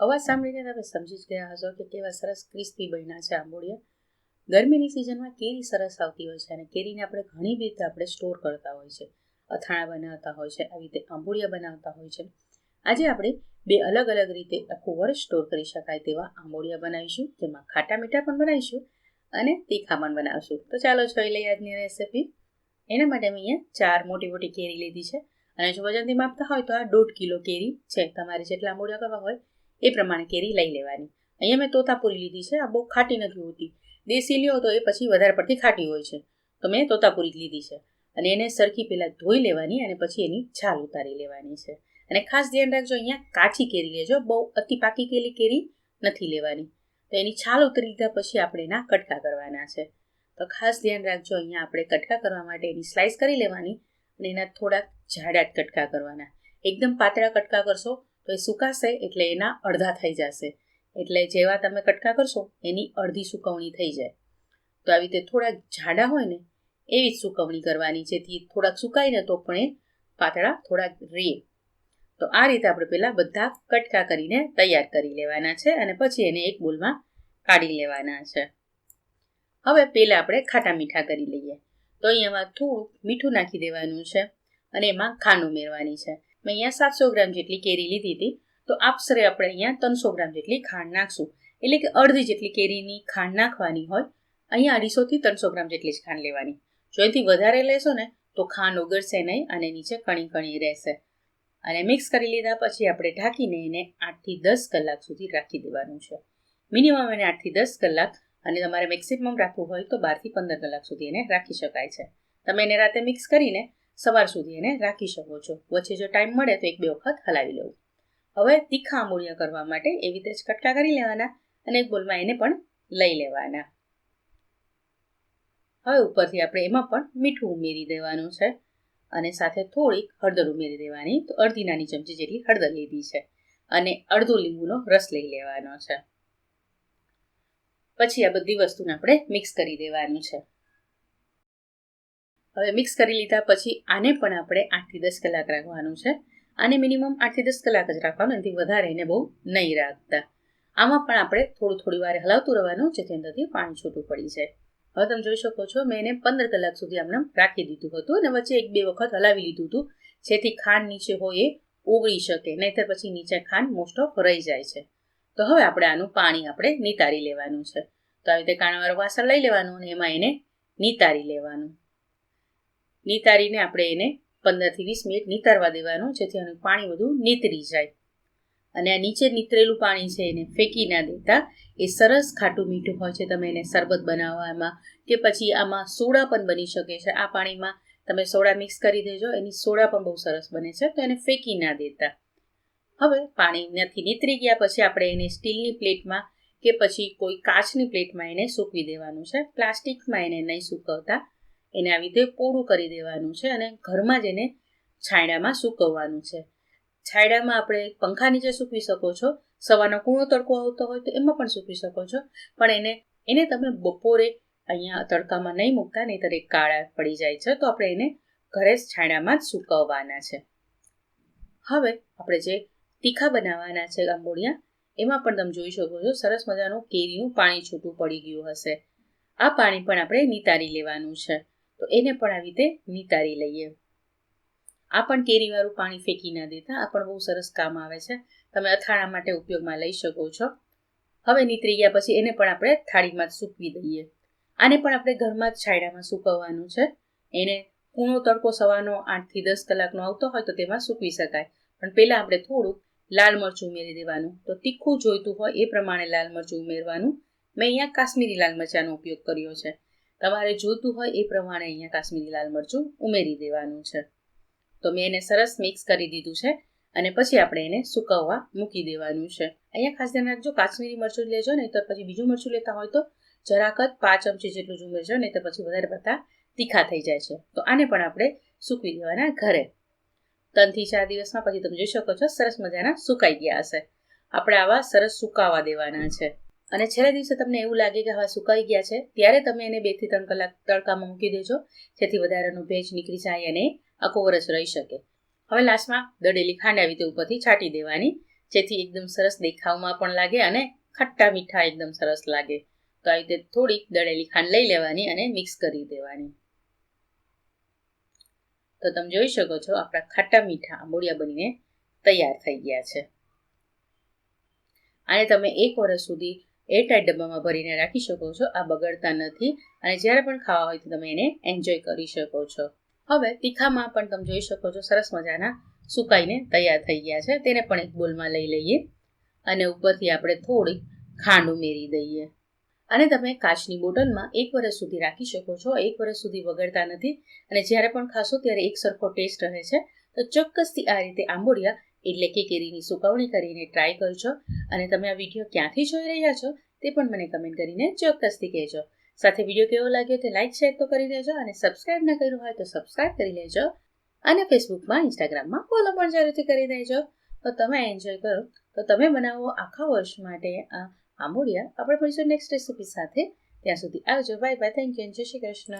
અવાજ સાંભળીને તમે સમજી જ ગયા હશો કે કેવા સરસ ક્રિસ્પી બન્યા છે આંબોડિયા ગરમીની સિઝનમાં કેરી સરસ આવતી હોય છે અને કેરીને આપણે ઘણી રીતે આપણે સ્ટોર કરતા હોય છે. અથાણા બનાવતા હોય છે, આવી રીતે આંબોડિયા બનાવતા હોય છે. આજે આપણે બે અલગ અલગ રીતે આખું વર્ષ સ્ટોર કરી શકાય તેવા આંબોડિયા બનાવીશું, જેમાં ખાટા મીઠા પણ બનાવીશું અને તીખા પણ બનાવશું. તો ચાલો જોઈ લઈએ આજની રેસીપી એના માટે મેં અહીંયા ચાર મોટી મોટી કેરી લીધી છે. અને જો વજનથી માપતા હોય તો આ દોઢ કિલો કેરી છે. તમારે જેટલા આંબોડિયા કરવા હોય એ પ્રમાણે કેરી લઈ લેવાની. અહીંયા મેં તોતાપુરી લીધી છે, આ બહુ ખાટી નથી હોતી. દેશી લ્યો તો એ પછી વધારે પડતી ખાટી હોય છે. તો મેં તોતાપુરી લીધી છે. અને એને સરખી પહેલાં ધોઈ લેવાની અને પછી એની છાલ ઉતારી લેવાની છે. અને ખાસ ધ્યાન રાખજો, અહીંયા કાચી કેરી લેજો, બહુ અતિ પાકી કેલી કેરી નથી લેવાની. તો એની છાલ ઉતરી લીધા પછી આપણે એના કટકા કરવાના છે. તો ખાસ ધ્યાન રાખજો, અહીંયા આપણે કટકા કરવા માટે એની સ્લાઇસ કરી લેવાની અને એના થોડાક જાડા કટકા કરવાના. એકદમ પાતળા કટકા કરશો તો એ સુકાશે એટલે એના અડધા થઈ જશે. એટલે જેવા તમે કટકા કરશો, એની અડધી સુકવણી થઈ જાય. તો આવી રીતે થોડાક જાડા હોય ને, એવી જ સુકવણી કરવાની, જેથી થોડાક સુકાઈને તો પણ એ પાતળા થોડાક રે. તો આ રીતે આપણે પહેલાં બધા કટકા કરીને તૈયાર કરી લેવાના છે અને પછી એને એક બોલમાં કાઢી લેવાના છે. હવે પહેલાં આપણે ખાટા મીઠા કરી લઈએ. તો અહીંયામાં થોડુંક મીઠું નાખી દેવાનું છે અને એમાં ખાંડ ઉમેરવાની છે. મેં અહીંયા સાતસો ગ્રામ જેટલી કેરી લીધી હતી. તો આપસરે આપણે અહીંયા ત્રણસો ગ્રામ જેટલી ખાંડ નાખશું. એટલે કે અડધી જેટલી કેરીની ખાંડ નાખવાની હોય, અહીંયા અઢીસોથી ત્રણસો ગ્રામ જેટલી જ ખાંડ લેવાની. જો એથી વધારે લેશો ને, તો ખાંડ ઓગળશે નહીં અને નીચે કણી કણી રહેશે. અને મિક્સ કરી લીધા પછી આપણે ઢાંકીને એને આઠથી દસ કલાક સુધી રાખી દેવાનું છે. મિનિમમ એને આઠથી દસ કલાક અને તમારે મેક્સિમમ રાખવું હોય તો બારથી પંદર કલાક સુધી એને રાખી શકાય છે. તમે એને રાતે મિક્સ કરીને સવાર સુધી એને રાખી શકો છો. વચ્ચે જો ટાઈમ મળે તો એક બે વખત હલાવી લેવું. હવે તીખા આંબોળિયા કરવા માટે એવી રીતે જ કટકા કરી લેવાના અને એક બોલમાં એને પણ લઈ લેવાના. હવે ઉપરથી આપણે એમાં પણ મીઠું ઉમેરી દેવાનું છે અને સાથે થોડીક હળદર ઉમેરી દેવાની. તો અડધી નાની ચમચી જેટલી હળદર લીધી છે અને અડધો લીંબુનો રસ લઈ લેવાનો છે. પછી આ બધી વસ્તુને આપણે મિક્સ કરી દેવાનું છે. હવે મિક્સ કરી લીધા પછી આને પણ આપણે આઠથી દસ કલાક રાખવાનું છે. આને મિનિમમ આઠથી દસ કલાક જ રાખવાનું, એનાથી વધારે એને બહુ નહીં રાખતા. આમાં પણ આપણે થોડું થોડી વાર હલાવતું રહેવાનું, જેથી અંદરથી પાણી છૂટું પડી જાય. હવે તમે જોઈ શકો છો, મેં એને પંદર કલાક સુધી આમને રાખી દીધું હતું અને વચ્ચે એક બે વખત હલાવી લીધું હતું, જેથી ખાંડ નીચે હોય એ ઓગળી શકે, નહીતર પછી નીચે ખાંડ મોસ્ટ ઓફ રહી જાય છે. તો હવે આપણે આનું પાણી આપણે નિતારી લેવાનું છે. તો આવી રીતે કાણાવાળું વાસણ લઈ લેવાનું અને એમાં એને નિતારી લેવાનું. નિતારીને આપણે એને પંદરથી વીસ મિનિટ નિતારવા દેવાનું, જેથી એનું પાણી બધું નીતરી જાય. અને આ નીચે નીતરેલું પાણી છે એને ફેંકી ના દેતા. એ સરસ ખાટું મીઠું હોય છે, તમે એને શરબત બનાવવામાં કે પછી આમાં સોડા પણ બની શકે છે. આ પાણીમાં તમે સોડા મિક્સ કરી દેજો, એની સોડા પણ બહુ સરસ બને છે, તો એને ફેંકી ના દેતા. હવે પાણી નથી નીતરી ગયા પછી આપણે એને સ્ટીલની પ્લેટમાં કે પછી કોઈ કાચની પ્લેટમાં એને સૂકવી દેવાનું છે. પ્લાસ્ટિકમાં એને નહીં સૂકવતા. એને આવી રીતે પોળું કરી દેવાનું છે અને ઘરમાં જ એને છાંયડામાં સૂકવવાનું છે. છાંયડામાં આપણે પંખા નીચે સૂકવી શકો છો, સવારનો કૂણો તડકો આવતો હોય તો એમાં પણ સૂકવી શકો છો, પણ એને એને તમે બપોરે અહીંયા તડકામાં નહીં મૂકતા, નહીંતર એ કાળા પડી જાય છે, તો આપણે એને ઘરે જ છાંયડામાં જ સૂકવવાના છે. હવે આપણે જે તીખા બનાવવાના છે આંબોળિયા, એમાં પણ તમે જોઈ શકો છો, સરસ મજાનું કેરીનું પાણી છૂટું પડી ગયું હશે. આ પાણી પણ આપણે નિતારી લેવાનું છે. તો એને પણ આવી રીતે નિતારી લઈએ. આ પણ કેરીવાળું પાણી ફેંકી ના દેતા. આ પણ બહુ સરસ કામ આવે છે. તમે અથાણા માટે ઉપયોગમાં લઈ શકો છો. હવે નીતરી ગયા પછી એને પણ આપણે થાળીમાં સૂકવી દઈએ. આને પણ આપણે ઘરમાં જ છાયડામાં સૂકવવાનું છે. એને કૂણો તડકો સવારનો આઠથી દસ કલાકનો આવતો હોય તો તેમાં સૂકવી શકાય. પણ પહેલાં આપણે થોડુંક લાલ મરચું ઉમેરી દેવાનું. તો તીખું જોઈતું હોય એ પ્રમાણે લાલ મરચું ઉમેરવાનું. મેં અહીંયા કાશ્મીરી લાલ મરચાંનો ઉપયોગ કર્યો છે. તમારે જોઈતું હોય એ પ્રમાણે અહીંયા કાશ્મીરી લાલ મરચું ઉમેરી દેવાનું છે. તો મેં એને સરસ મિક્સ કરી દીધું છે અને પછી આપણે એને સુકવવા મૂકી દેવાનું છે. અહીંયા ખાસ ધ્યાન રાખજો, કાશ્મીરી મરચું લેજો નહીં તો પછી બીજું મરચું લેતા હોય તો જરાક જ પાંચ ચમચી જેટલું જ ઉમેરજો નહીં તો પછી વધારે પડતા તીખા થઈ જાય છે. તો આને પણ આપણે સૂકવી દેવાના ઘરે. ત્રણથી ચાર દિવસમાં પછી તમે જોઈ શકો છો, સરસ મજાના સુકાઈ ગયા હશે. આપણે આવા સરસ સુકાવા દેવાના છે. અને છેલ્લા દિવસે તમને એવું લાગે કે હવે સુકાઈ ગયા છે, ત્યારે તમે એને બેથી ત્રણ કલાક તડકામાં મૂકી દેજો, જેથી વધારાનો ભેજ નીકળી જાય અને આખો વરસ રહી શકે. હવે લાસ્ટમાં દળેલી ખાંડ આવી તે ઉપરથી છાંટી દેવાની, જેથી એકદમ સરસ દેખાવમાં પણ લાગે અને ખટ્ટા મીઠા એકદમ સરસ લાગે. તો આવી રીતે થોડીક દળેલી ખાંડ લઈ લેવાની અને મિક્સ કરી દેવાની. તો તમે જોઈ શકો છો, આપણા ખાટા મીઠા આંબોડિયા બનીને તૈયાર થઈ ગયા છે. આને તમે એક વર્ષ સુધી એરટાઈટ ડબ્બામાં ભરીને રાખી શકો છો. આ બગડતા નથી અને જ્યારે પણ ખાવા હોય તો તમે એને એન્જોય કરી શકો છો. હવે તીખામાં પણ તમે જોઈ શકો છો, સરસ મજાના સુકાઈને તૈયાર થઈ ગયા છે. તેને પણ એક બોલમાં લઈ લઈએ અને ઉપરથી આપણે થોડી ખાંડ ઉમેરી દઈએ. અને તમે કાચની બોટલમાં એક વર્ષ સુધી રાખી શકો છો. એક વર્ષ સુધી વગડતા નથી અને જ્યારે પણ ખાશો ત્યારે એક સરખો ટેસ્ટ રહે છે. તો ચોક્કસથી આ રીતે આંબોડિયા એટલે કે કેરીની સુકવણી કરીને ટ્રાય કરજો અને તમે આ વીડિયો ક્યાંથી જોઈ રહ્યા છો તે પણ મને કમેન્ટ કરીને ચોક્કસથી કહેજો. સાથે વીડિયો કેવો લાગ્યો તે લાઇક શેર તો કરી દેજો અને સબસ્ક્રાઇબ ન કર્યું હોય તો સબસ્ક્રાઇબ કરી લેજો અને ફેસબુકમાં ઇન્સ્ટાગ્રામમાં ફોલો પણ જરૂરથી કરી દેજો. તો તમે એન્જોય કરો, તો તમે બનાવો આખા વર્ષ માટે આ આંબોડિયા. આપણે મળીશું નેક્સ્ટ રેસીપી સાથે. ત્યાં સુધી આવજો. બાય બાય થેન્ક યુ જય શ્રી કૃષ્ણ.